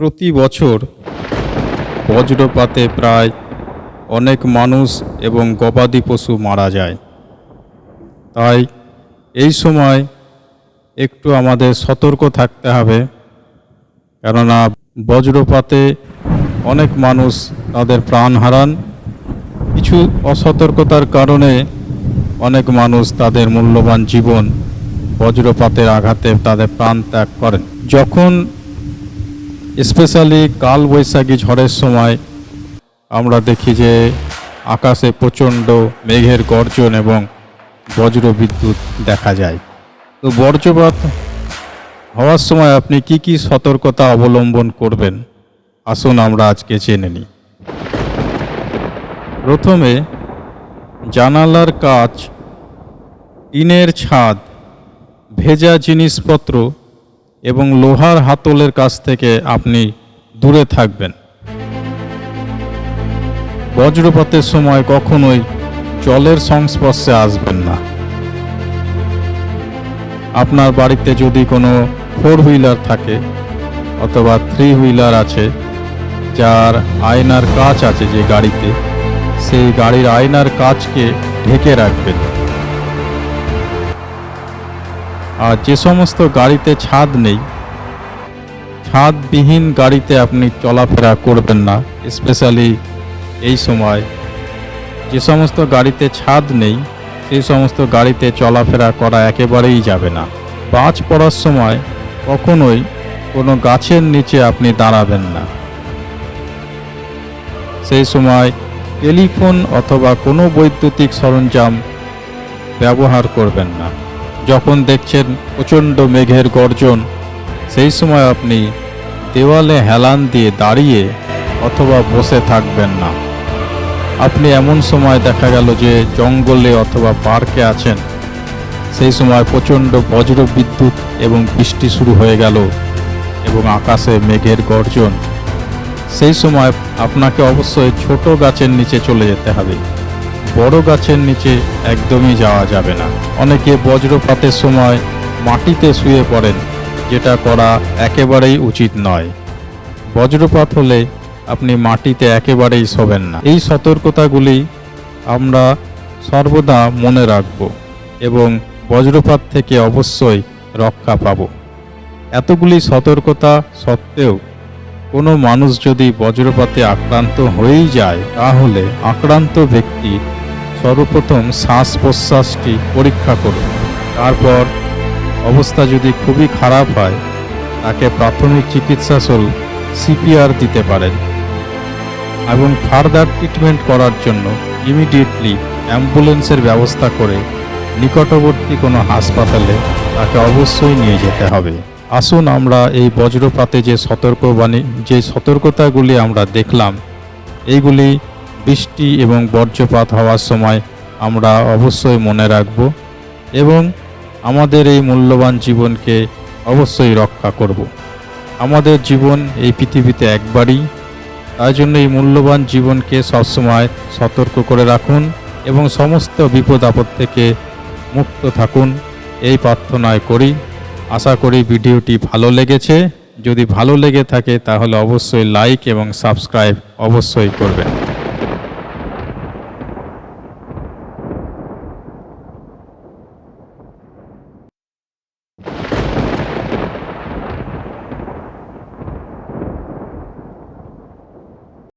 প্রতি বছর বজ্রপাতে প্রায় অনেক মানুষ এবং গবাদি পশু মারা যায়। তাই এই সময় একটু আমাদের সতর্ক থাকতে হবে, কেননা বজ্রপাতে অনেক মানুষ তাদের প্রাণ হারান। কিছু অসতর্কতার কারণে অনেক মানুষ তাদের মূল্যবান জীবন বজ্রপাতের আঘাতে তাদের প্রাণ ত্যাগ করেন। যখন স্পেশালি কাল বৈশাখী ঝড়ের সময় আমরা দেখি যে আকাশে প্রচণ্ড মেঘের গর্জন এবং বজ্র বিদ্যুৎ দেখা যায়। তো বজ্রপাত হওয়ার সময় আপনি কি কি সতর্কতা অবলম্বন করবেন? আসুন আমরা আজকে জেনে নিই। প্রথমে জানালার কাচ, টিনের ছাদ, ভেজা জিনিসপত্র এবং লোহার হাতলের কাছ থেকে আপনি দূরে থাকবেন। বজ্রপাতের সময় কখনোই জলের সংস্পর্শে আসবেন না। আপনার বাড়িতে যদি কোনো ফোর হুইলার থাকে অথবা থ্রি হুইলার আছে, যার আয়নার কাচ আছে যে গাড়িতে, সেই গাড়ির আয়নার কাচকে ঢেকে রাখবেন। আর যে সমস্ত গাড়িতে ছাদ নেই, ছাদবিহীন গাড়িতে আপনি চলাফেরা করবেন না স্পেশালি এই সময়। যে সমস্ত গাড়িতে ছাদ নেই সেই সমস্ত গাড়িতে চলাফেরা করা একেবারেই যাবে না। বাজ পড়ার সময় কখনোই কোনো গাছের নিচে আপনি দাঁড়াবেন না। সেই সময় টেলিফোন অথবা কোনো বৈদ্যুতিক সরঞ্জাম ব্যবহার করবেন না। যখন দেখছেন প্রচণ্ড মেঘের গর্জন, সেই সময় আপনি দেওয়ালে হেলান দিয়ে দাঁড়িয়ে অথবা বসে থাকবেন না। আপনি এমন সময় দেখা গেল যে জঙ্গলে অথবা পার্কে আছেন। সেই সময় প্রচণ্ড বজ্র বিদ্যুৎ এবং বৃষ্টি শুরু হয়ে গেল এবং আকাশে মেঘের গর্জন। সেই সময় আপনাকে অবশ্যই ছোট গাছের নিচে চলে যেতে হবে। বড় গাছের নিচে একদমই যাওয়া যাবে না। অনেকে বজ্রপাতের সময় মাটিতে শুয়ে পড়েন, যেটা করা একেবারেই উচিত নয়। বজ্রপাত হলে আপনি মাটিতে একেবারেই শোবেন না। এই সতর্কতাগুলি আমরা সর্বদা মনে রাখব এবং বজ্রপাত থেকে অবশ্যই রক্ষা পাব। এতগুলি সতর্কতা সত্ত্বেও কোনো মানুষ যদি বজ্রপাতে আক্রান্ত হয়েই যায়, তাহলে আক্রান্ত ব্যক্তি সর্বপ্রথম শ্বাস প্রশ্বাসটি পরীক্ষা করুন। তারপর অবস্থা যদি খুবই খারাপ হয়, তাকে প্রাথমিক চিকিৎসা স্বরূপ সিপিআর দিতে পারেন এবং ফার্দার ট্রিটমেন্ট করার জন্য ইমিডিয়েটলি অ্যাম্বুলেন্সের ব্যবস্থা করে নিকটবর্তী কোনো হাসপাতালে তাকে অবশ্যই নিয়ে যেতে হবে। আসুন আমরা এই বজ্রপাতে যে সতর্কবাণী, যে সতর্কতাগুলি আমরা দেখলাম, এইগুলি বৃষ্টি এবং বজ্রপাত হওয়ার সময় আমরা অবশ্যই মনে রাখব এবং আমাদের এই মূল্যবান জীবনকে অবশ্যই রক্ষা করব। আমাদের জীবন এই পৃথিবীতে একবারই। তাই জন্য এই মূল্যবান জীবনকে সবসময় সতর্ক করে রাখুন এবং সমস্ত বিপদ আপদ থেকে মুক্ত থাকুন। এই প্রার্থনায় করি। আশা করি ভিডিওটি ভালো লেগেছে। যদি ভালো লেগে থাকে তাহলে অবশ্যই লাইক এবং সাবস্ক্রাইব অবশ্যই করবেন।